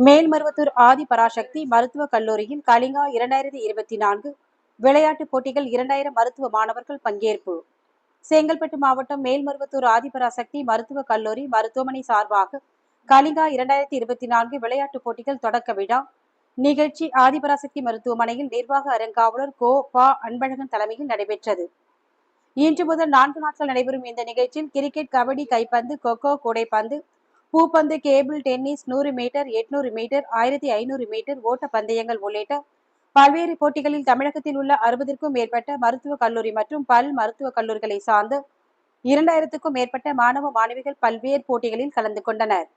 மேல்மருவத்தூர் ஆதி பராசக்தி மருத்துவக் கல்லூரியில் கலிங்கா இரண்டாயிரத்தி இருபத்தி நான்கு விளையாட்டுப் போட்டிகள் இரண்டாயிரம் மருத்துவ மாணவர்கள் பங்கேற்பு. செங்கல்பட்டு மாவட்டம் மேல்மருவத்தூர் ஆதிபராசக்தி மருத்துவக் கல்லூரி மருத்துவமனை சார்பாக கலிங்கா இரண்டாயிரத்தி இருபத்தி நான்கு விளையாட்டுப் போட்டிகள் தொடக்க விழா நிகழ்ச்சி ஆதிபராசக்தி மருத்துவமனையில் நிர்வாக அறங்காவலர் கோ. பா. அன்பழகன் தலைமையில் நடைபெற்றது. இன்று முதல் நான்கு நாட்கள் நடைபெறும் இந்த நிகழ்ச்சியில் கிரிக்கெட் கபடி கைப்பந்து கொக்கோ கூடைப்பந்து பூப்பந்து கேபிள் டென்னிஸ் நூறு மீட்டர் எட்நூறு மீட்டர் ஆயிரத்தி ஐநூறு மீட்டர் ஓட்ட பந்தயங்கள் உள்ளிட்ட பல்வேறு போட்டிகளில் தமிழகத்தில் உள்ள அறுபதற்கும் மேற்பட்ட மருத்துவக் கல்லூரி மற்றும் பல் மருத்துவக் கல்லூரிகளை சார்ந்து இரண்டாயிரத்துக்கும் மேற்பட்ட மாணவ மாணவிகள் பல்வேறு போட்டிகளில் கலந்து கொண்டனர்.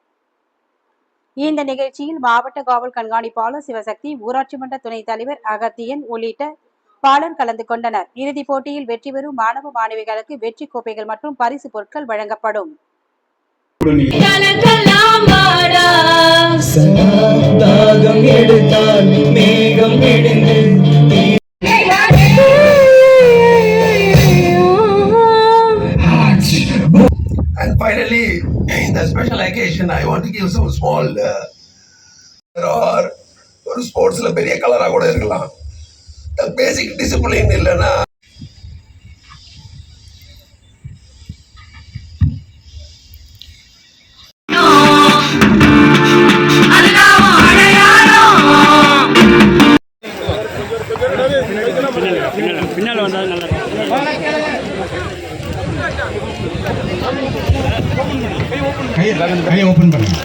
இந்த நிகழ்ச்சியில் மாவட்ட காவல் கண்காணிப்பாளர் சிவசக்தி ஊராட்சி மன்ற துணைத் தலைவர் அகத்தியன் உள்ளிட்ட பலர் கலந்து கொண்டனர். இறுதிப் போட்டியில் வெற்றி பெறும் மாணவ மாணவிகளுக்கு வெற்றி கோப்பைகள் மற்றும் பரிசு பொருட்கள் வழங்கப்படும். கலக்கலாம் வாடா தாகம் எடுத்தால் மேகம் எடுந்து And finally, in the special occasion, I want to give some small. Uh, are ஒரு ஸ்போர்ட்ஸ்ல பெரிய கலரா கூட இருக்கலாம் பேசிக் டிசிப்ளின் இல்லைன்னா பின்னால் வந்தால் நல்லா கையை ஓப்பன் பண்ணுங்க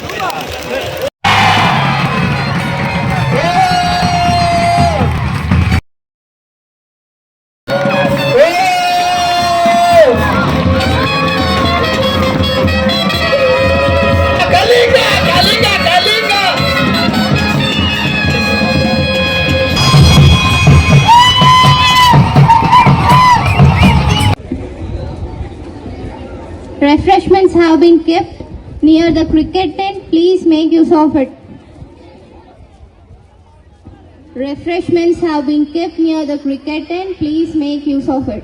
Refreshments have been kept near the cricket tent. Please make use of it. Refreshments have been kept near the cricket tent. Please make use of it.